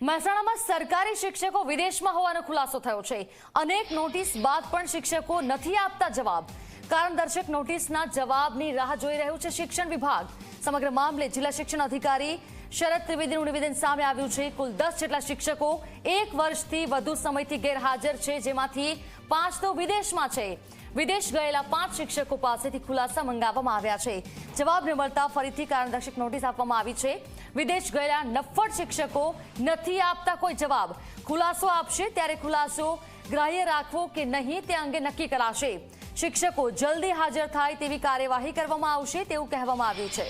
મહેસાણામાં સરકારી શિક્ષકો વિદેશમાં હોવાનો ખુલાસો થયો છે. અનેક નોટિસ બાદ પણ શિક્ષકો નથી આપતા જવાબ. કારણદર્શક નોટિસના જવાબની રાહ જોઈ રહ્યું છે શિક્ષણ વિભાગ. સમગ્ર મામલે જિલ્લા શિક્ષણ અધિકારી શરદ ત્રિવેદીનું નિવેદન સામે આવ્યું છે. કુલ દસ જેટલા શિક્ષકો એક વર્ષથી વધુ સમયથી ગેરહાજર છે, જેમાંથી પાંચ તો વિદેશમાં છે. વિદેશ ગયેલા પાંચ શિક્ષકો પાસેથી ખુલાસા મંગાવવામાં આવ્યા છે. જવાબ ન મળતા ફરીથી કારણદર્શક નોટિસ આપવામાં આવી છે. વિદેશ ગયેલા નફ્ફડ શિક્ષકો નથી આપતા કોઈ જવાબ. ખુલાસો આપશે ત્યારે ખુલાસો ગ્રાહ્ય રાખવો કે નહીં તે અંગે નક્કી કરાશે. શિક્ષકો જલ્દી હાજર થાય તેવી કાર્યવાહી કરવામાં આવશે તેવું કહેવામાં આવ્યું છે.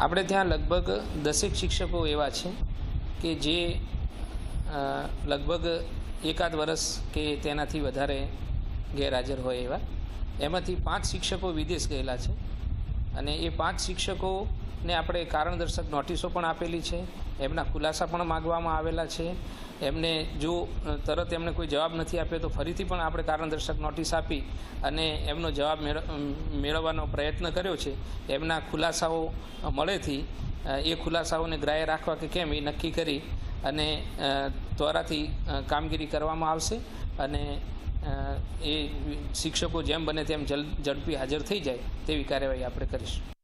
આપણે ત્યાં લગભગ દસેક શિક્ષકો એવા છે. કે જે લગભગ એકાદ વર્ષ કે તેનાથી વધારે ગેરહાજર હોય એવા. એમાંથી પાંચ શિક્ષકો વિદેશ ગયેલા છે. અને એ પાંચ શિક્ષકોને આપણે કારણદર્શક નોટિસો પણ આપેલી છે. એમના ખુલાસા પણ માગવામાં આવેલા છે. એમને જો તરત એમને કોઈ જવાબ નથી આપ્યો તો ફરીથી પણ આપણે કારણદર્શક નોટિસ આપી અને એમનો જવાબ મેળ- મેળવવાનો પ્રયત્ન કર્યો છે. એમના ખુલાસાઓ મળેથી એ ખુલાસાઓને ગ્રાહ્ય રાખવા કે કેમ એ નક્કી કરી અને ત્વરાથી કામગીરી કરવામાં આવશે અને એ શિક્ષકો જેમ બને તેમ જલ ઝડપી હાજર થઈ જાય તેવી કાર્યવાહી આપણે કરીશું.